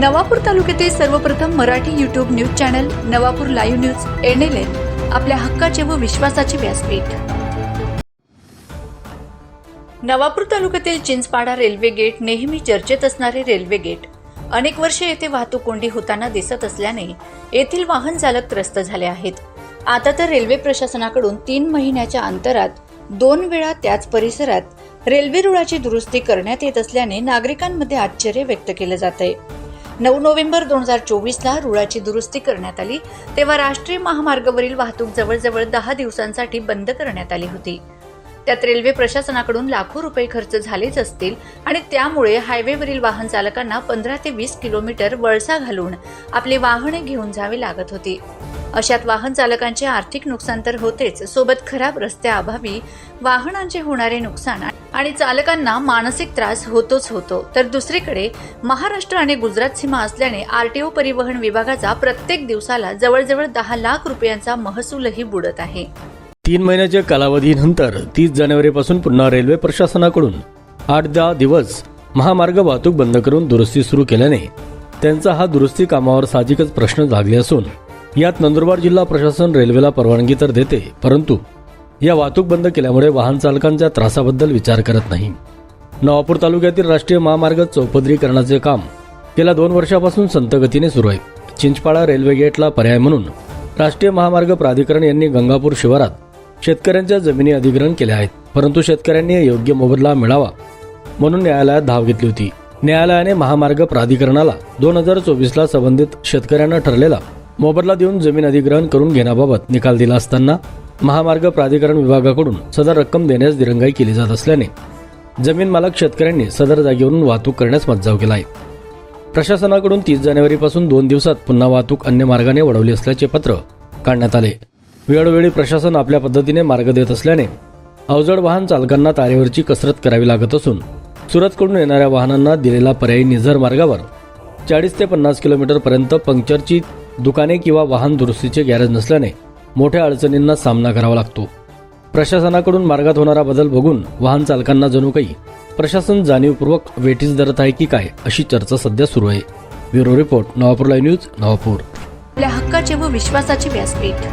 नवापूर तालुक्यातील सर्वप्रथम Marathi YouTube news channel Navapur live news N L N आपल्या हक्काचे व विश्वासाचे व्यासपीठ. नवापूर तालुक्यातील चिंचपाडा रेल्वे गेट नेहमी चर्चेत असणारे रेल्वे गेट. अनेक वर्षे येथे वाहतूक कोंडी होताना दिसत असल्याने येथील वाहन चालक त्रस्त झाले आहेत. आता तर रेल्वे प्रशासनाकडून तीन महिन्याच्या अंतरात दोन वेळा त्याच परिसरात रेल्वे रुळाची दुरुस्ती करण्यात येत असल्याने नागरिकांमध्ये आश्चर्य व्यक्त केलं जात आहे नऊ नोव्हेंबर दोन हजार चोवीसला रुळाची दुरुस्ती करण्यात आली तेव्हा राष्ट्रीय महामार्गावरील वाहतूक जवळजवळ दहा दिवसांसाठी बंद करण्यात आली होती. त्यात रेल्वे प्रशासनाकडून लाखो रुपये खर्च झालेच असतील आणि त्यामुळे हायवेवरील वाहन चालकांना पंधरा ते वीस किलोमीटर वळसा घालून आपली वाहने घेऊन जावी लागत होती. अशात वाहन चालकांचे आर्थिक नुकसान तर होतेच. सोबत खराब रस्त्याअभावी वाहनांचे होणारे नुकसान आणि चालकांना मानसिक त्रास होतोच होतो. तर दुसरीकडे महाराष्ट्र आणि गुजरात सीमा असल्याने आरटीओ परिवहन विभागाचा प्रत्येक दिवसाला जवळजवळ दहा लाख रुपयांचा महसूलही बुडत आहे. तीन महिन्याच्या कालावधीनंतर तीस जानेवारीपासून पुन्हा रेल्वे प्रशासनाकडून आठ दहा दिवस महामार्ग वाहतूक बंद करून दुरुस्ती सुरू केल्याने त्यांचा हा दुरुस्ती कामावर साहजिकच प्रश्न लागले असून यात नंदुरबार जिल्हा प्रशासन रेल्वेला परवानगी तर देते परंतु या वाहतूक बंद केल्यामुळे वाहन चालकांच्या त्रासाबद्दल विचार करत नाही. नवापूर तालुक्यातील राष्ट्रीय महामार्ग चौपदरीकरणाचे काम गेल्या दोन वर्षापासून संतगतीने सुरू आहे. चिंचपाडा रेल्वे गेटला पर्याय म्हणून राष्ट्रीय महामार्ग प्राधिकरण यांनी गंगापूर शिवारात शेतकऱ्यांच्या जमिनी अधिग्रहण केल्या आहेत परंतु शेतकऱ्यांनी योग्य मोबदला मिळावा म्हणून न्यायालयात धाव घेतली होती. न्यायालयाने महामार्ग प्राधिकरणाला दोन हजार चोवीसला संबंधित शेतकऱ्यांना ठरलेला मोबदला देऊन जमीन अधिग्रहण करून घेण्याबाबत निकाल दिला असताना महामार्ग प्राधिकरण विभागाकडून सदर रक्कम देण्यास दिरंगाई केली जात असल्याने जमीन मालक शेतकऱ्यांनी सदर जागेवरून वाहतूक करण्यास मज्जाव केला आहे. प्रशासनाकडून तीस जानेवारीपासून दोन दिवसात पुन्हा वाहतूक अन्य मार्गाने वळवली असल्याचे पत्र काढण्यात आले. वेळोवेळी प्रशासन आपल्या पद्धतीने मार्ग देत असल्याने अवजड वाहन चालकांना तारेवरची कसरत करावी लागत असून सुरतकडून येणाऱ्या वाहनांना दिलेला पर्यायी निझर मार्गावर चाळीस ते पन्नास किलोमीटरपर्यंत पंक्चरची दुकाने किंवा वाहन दुरुस्तीचे गॅरेज नसल्याने मोठ्या अडचणींना सामना करावा लागतो. प्रशासनाकडून मार्गात होणारा बदल बघून वाहन चालकांना जणू काही प्रशासन जाणीवपूर्वक वेटीस धरत आहे की काय अशी चर्चा सध्या सुरू आहे. Bureau report Navapur live news Navapur. आपल्या हक्काचे व विश्वासाचे व्यासपीठ.